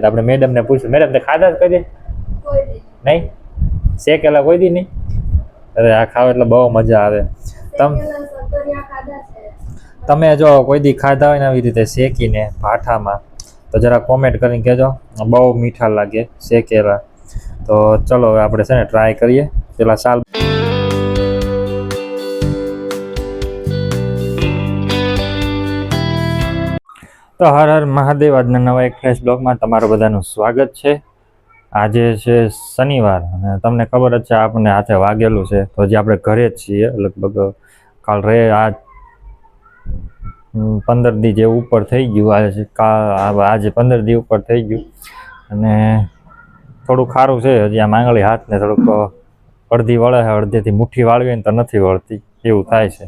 તો આપણે મેડમને પૂછ્યું મેડમ તે ખાધા જ કદી? નહીં? શેકેલા કોઈ દી નહીં? અરે આ ખાવ એટલે બહુ મજા આવે. તમ તમે જો કોઈ દી ખાધા હોય ને આવી રીતે શેકીને ભાઠામાં તો જરા કોમેન્ટ કરીને કહેજો. બહુ મીઠા લાગે શેકેલા. તો ચલો હવે આપણે છે ને ટ્રાય કરીએ. પેલા સાલ તો હર હર મહાદેવ. આજના નવા એક ફ્રેશ બ્લોગમાં તમારું બધાનું સ્વાગત છે. આજે છે શનિવાર અને તમને ખબર જ છે આપણને હાથે વાગેલું છે. તો હજી આપણે ઘરે જ છીએ. લગભગ કાલ રે આ પંદર દી જે ઉપર થઈ ગયું, આજે કા આજે પંદર દી ઉપર થઈ ગયું. અને થોડું ખારું છે. હજી આ માંગળી હાથને થોડુંક અડધી વળે છે અડધીથી મુઠ્ઠી વાળવી ને તો નથી વળતી. એવું થાય છે.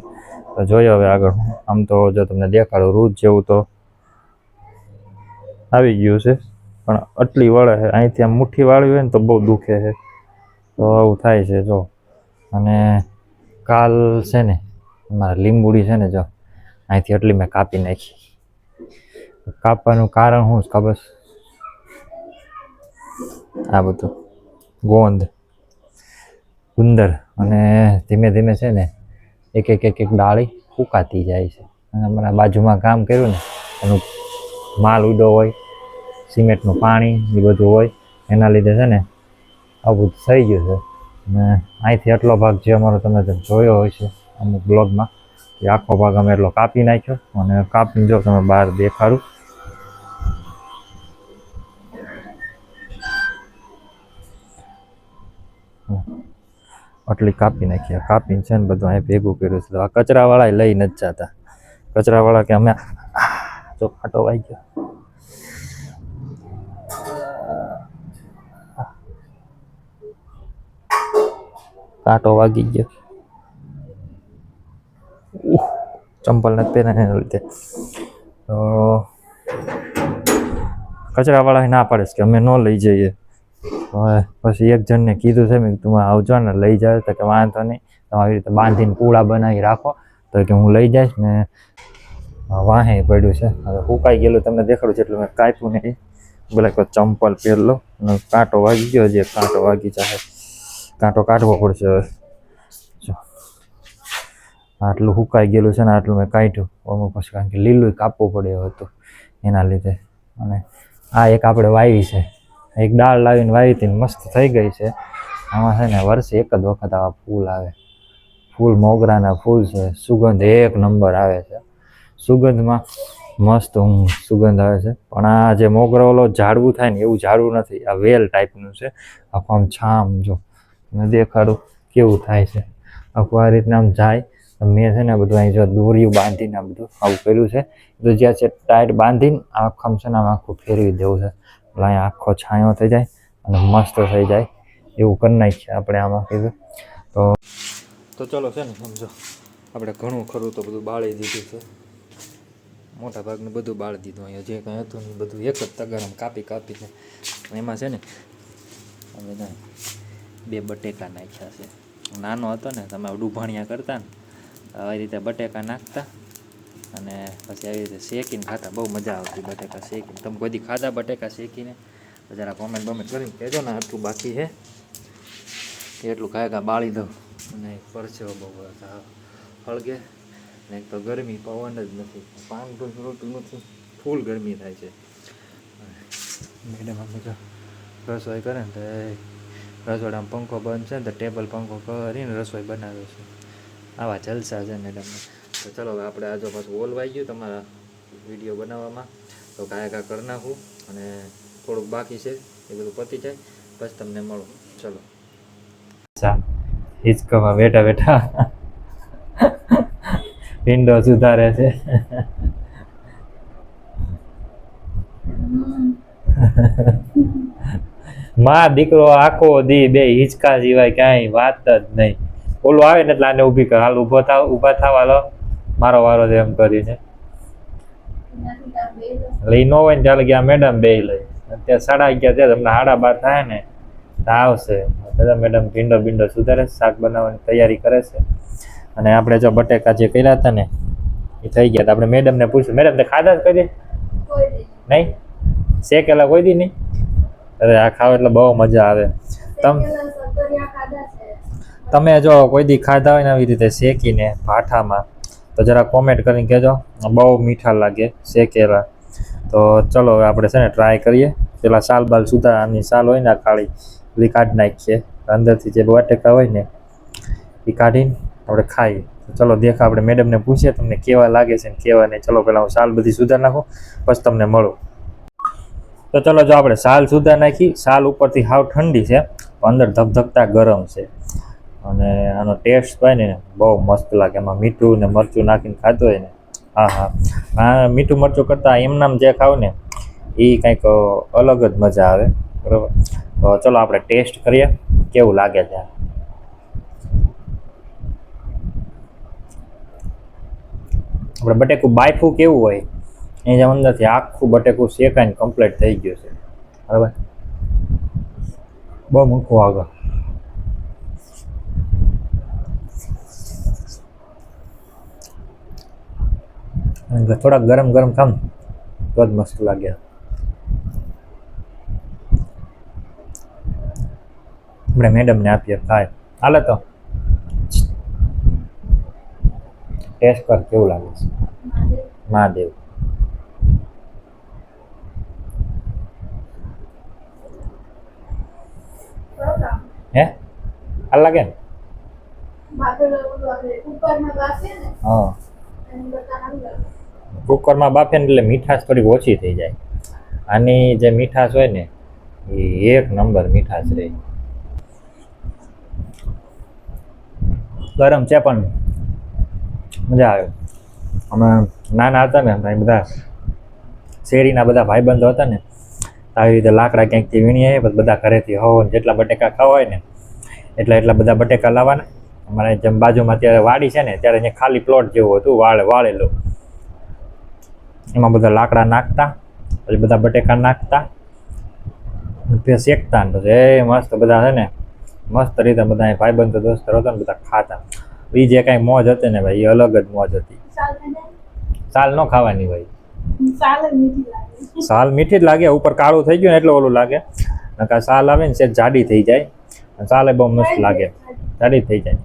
તો જોઈએ હવે આગળ. આમ તો જો તમને દેખાડું, રૂજ જેવું તો આવી ગયું છે. પણ આટલી વળે છે. અહીંથી આમ મુઠ્ઠી વાળવી હોય ને તો બહુ દુખે છે. તો આવું થાય છે, જો. અને કાલ છે ને, મારા લીંબુડી છે ને, જો, અહીંથી આટલી મેં કાપી નાખી. કાપવાનું કારણ શું છે ખબર? આ બધું. ગોંદ. ગુંદર. અને ધીમે ધીમે છે ને, એક એક એક એક ડાળી ફૂંકાતી જાય છે. અને અમારા બાજુમાં કામ કર્યું ને, એનું માલ ઉડો હોય, સિમેન્ટનું પાણી એ બધું હોય, એના લીધે છે ને આવું થઈ ગયું છે. અને અહીંથી એટલો ભાગ જે અમારો તમે જોયો હોય છે અમુક બ્લોગમાં, એ આખો ભાગ અમે એટલો કાપી નાખ્યો અને કાપીને જો તમે બહાર દેખાડું. આટલી કાપી નાખી, કાપીને છે ને બધું અહીં ભેગું કર્યું છે. આ કચરાવાળા લઈ નથી જતા. કચરાવાળા કે અમે જો કાંટો વાઈ ગયો. કાંટો વાગી ગયો. ચંપલ નથી પહેરાય એના લીધે. તો કચરાવાળા ના પાડે કે અમે ન લઈ જઈએ. હવે પછી એક જણને કીધું છે મેં તું આવજો ને લઈ જાય તો કે વાંધો નહીં. તમે આવી રીતે બાંધીને પૂળા બનાવી રાખો. તો કે હું લઈ જઈશ ને વાહે પડ્યું છે. હવે ફૂંકાઈ ગયેલું તમને દેખાડું છે એટલે મેં કાપ્યું નહીં. બોલે કે ચંપલ પહેરલો કાંટો વાગી ગયો જે કાંટો વાગી જાય કાંટો કાઢવો પડશે આટલું હુકાઈ ગયેલું છે ને આટલું મેં કાઢ્યું. અમુક પછી કારણ કે લીલું કાપવું પડ્યું હતું એના લીધે. અને આ એક આપણે વાવી છે. એક દાળ લાવીને વાવી હતી મસ્ત થઈ ગઈ છે. આમાં છે ને વર્ષે એક જ વખત આવા ફૂલ આવે. ફૂલ મોગરાના ફૂલ છે. સુગંધ એક નંબર આવે છે. સુગંધમાં મસ્ત સુગંધ આવે છે. પણ આ જે મોગરો ઓલો ઝાડવું થાય ને એવું ઝાડવું નથી, આ વેલ ટાઈપનું છે. આખું આમ છામ જો દેખાડું કેવું થાય છે. આખું આ રીતના આમ જાય. મેં છે ને બધું અહીં જો દોરીઓ બાંધીને બધું આવું કર્યું છે. તો જ્યાં છે ટાઈટ બાંધીને આખમ છે ને આમ આખું ફેરવી દેવું છે. એટલે અહીંયા આખો છાંયો થઈ જાય અને મસ્ત થઈ જાય. એવું કરી નાખીએ આપણે આમાં કીધું. તો તો ચલો છે ને સમજો. આપણે ઘણું ખરું તો બધું બાળી દીધું છે. મોટા ભાગનું બધું બાળી દીધું અહીંયા. જે કંઈ હતું ને બધું એક જ તગારામાં કાપી કાપીને એમાં છે ને અમે બે બટેકા નાખ્યા છે. નાનો હતો ને, તમે ડૂભાણિયા કરતા ને, આવી રીતે બટેકા નાખતા અને પછી આવી રીતે શેકીને ખાતા. બહુ મજા આવતી બટેકા શેકીને. તમે કોઈ ખાધા બટેકા શેકીને? જરા કોમેન્ટ બોમેન્ટ કરીને કહેજો ને, આટલું બાકી છે. એટલું કાંઈ કાંઈ બાળી દઉં. અને પરસેવો બહુ. હળગે. ને એક તો ગરમી પવન જ નથી. પાન રોટું નથી. ફૂલ ગરમી થાય છે. મેડમ અમે જો રસોઈ કરે ને તો રસોડામાં પંખો બંધ છે ને તો ટેબલ પંખો કરીને રસોઈ બનાવે છે. આવા જલસા છે મેડમ. તો ચલો હવે આપણે આજો પાછું ઓલવાઈ ગયું તમારા વીડિયો બનાવવામાં. તો કાંઈ કાંઈ કરી નાખું અને થોડુંક બાકી છે. એ બધું પતી જાય. પછી તમને મળું. ચલો. હિચકામાં બેઠા બેઠા વિન્ડો સુધારે છે. માં દીકરો આખો દી બે હિંચકા સિવાય ક્યાંય વાત જ નહીં. ઓલું આવે ને એટલે આને ઊભી કર. હાલ ઊભો થાવ, ઊભા થાવ, હાલો. મારો વારો છે એમ કરીને. લઈ ન હોય ને ચાલે ગયા મેડમ બે લઈ. અત્યારે સાડા અગિયાર થયા તમને સાડા બાર થાય ને આવશે. બધા મેડમ ભીંડો ભીંડો સુધારે શાક બનાવવાની તૈયારી કરે છે. અને આપણે જો બટેકા જે કર્યા હતા ને એ થઈ ગયા. તો આપણે મેડમને પૂછ્યું મેડમ તે ખાધા જ કરી? નહીં? શેકેલા કોઈ દી નહીં? અરે આ ખાવ એટલે બહુ મજા આવે. તમ તમે જો કોઈ દી ખાધા હોય ને આવી રીતે શેકીને ભાઠામાં તો જરા કોમેન્ટ કરીને કહેજો. બહુ મીઠા લાગે શેકેલા તો ચલો હવે આપણે છે ને ટ્રાય કરીએ. પેલા સાલ બાલ સુધા આની સાલ હોય ને આ કાળી પેલી કાઢી નાખીએ. અંદરથી જે બટેકા હોય ને એ કાઢીને આપણે ખાઈએ ચલો દેખા આપણે મેડમને પૂછીએ તમને કેવા લાગે છે ને કેવા નહીં. ચલો પહેલાં હું સાલ બધી સુધાર નાખું, પછી તમને મળું. તો ચલો જો આપણે સાલ સુધાર નાખી. સાલ ઉપરથી હાવ ઠંડી છે અંદર ધબધકતા ગરમ છે. અને આનો ટેસ્ટ હોય ને બહુ મસ્ત લાગે. એમાં મીઠું ને મરચું નાખીને ખાધું હોય ને. હા હા. આ મીઠું મરચું કરતાં એમનામ જે ખાવ ને, એ કંઈક અલગ જ મજા આવે. બરાબર? તો ચલો આપણે ટેસ્ટ કરીએ. કેવું લાગે છે? આપણે બટેકું બાયફું કેવું હોય એ જ અંદરથી આખું બટેકું શેકાઈને કમ્પ્લીટ થઈ ગયું છે. બરાબર? બહુ મૂકવું આગળ. થોડાક ગરમ ગરમ ખામ, તો જ મસ્ત લાગે. આપણે મેડમને આપીએ, ખાય. હાલે તો. ટેસ્ટ કર કેવું લાગે છે? મહાદેવ. હે? આ લાગે ને? હા. કુકરમાં બાફે એટલે મીઠાશ થોડી ઓછી થઈ જાય. આની જે મીઠાશ હોય ને, એ એક નંબર મીઠાશ રહે. ગરમ છે પણ મજા આવે અમે નાના હતા ને, અમે બધા શેરીના બધા ભાઈબંધો હતા ને આવી રીતે લાકડા ક્યાંકથી વીણીએ પછી બધા ઘરેથી હવો જેટલા બટેકા ખાવા હોય ને, એટલા એટલા બધા બટેકા લાવવાના. અમારે જેમ બાજુમાં ત્યારે વાડી છે ને ત્યારે અહીંયા ખાલી પ્લોટ જેવું હતું, વાળે, વાળેલું. એમાં બધા લાકડા નાખતા, પછી બધા બટેકા નાખતા પછી શેકતા, ને પછી એ મસ્ત બધા છે ને, મસ્ત રીતે બધા ભાઈબંધો દોસ્તરો હતા ને બધા ખાતા. એ જે કાંઈ મોજ હતી ને ભાઈ એ અલગ જ મોજ હતી. સાલ? ન ખાવાની ભાઈ. સાલ મીઠી જ લાગે ઉપર કાળું થઈ ગયું ને એટલે ઓલું લાગે. નકા સાલ આવે ને છે જાડી થઈ જાય. સાલે બહુ મસ્ત લાગે. જાડી થઈ જાય.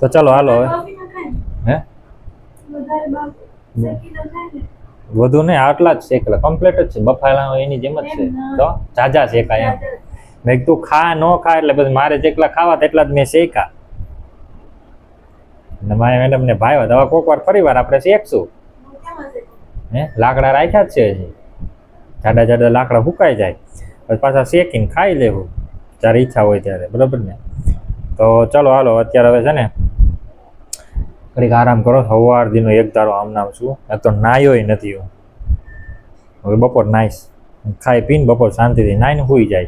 તો ચલો હાલો હવે. હે. વધુ નહીં આટલા જ શેકેલા. કમ્પ્લીટ જ છે. બફાયેલા એની જેમ જ છે. તો જાજા શેકાય એમ. મેં કીધું ખા ન ખા. એટલે પછી મારે જેટલા ખાવા તેટલા જ મેં શેકા અને મારે મેડમને ભાઈ હવે કોક વાર ફરી વાર આપણે શેકશું. હું? લાકડા રાખ્યા જ છે હજી. જાડા જાડા લાકડા સુકાઈ જાય. પછી પાછા શેકીને ખાઈ લેવું. જ્યારે ઈચ્છા હોય ત્યારે. બરાબર ને? તો ચલો હાલો, અત્યારે હવે છે ને ઘડીક આરામ કરો. સવાર દીનો એક તારો આમ નામ છું. એક તો નાયોય નથી હું. હવે બપોર નાઈશ. ખાઈ પીને બપોર શાંતિથી નાઈને સૂઈ જાય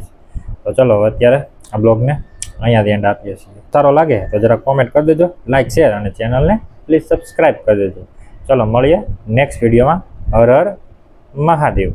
તો ચલો અત્યારે આ બ્લોગને અહીંયાથી એન્ડ આપીએ છીએ સારો લાગે તો જરા કોમેન્ટ કરી દેજો લાઇક શેર અને ચેનલને પ્લીઝ સબસ્ક્રાઈબ કરી દેજો. ચલો મળીએ નેક્સ્ટ વિડીયોમાં હર હર મહાદેવ.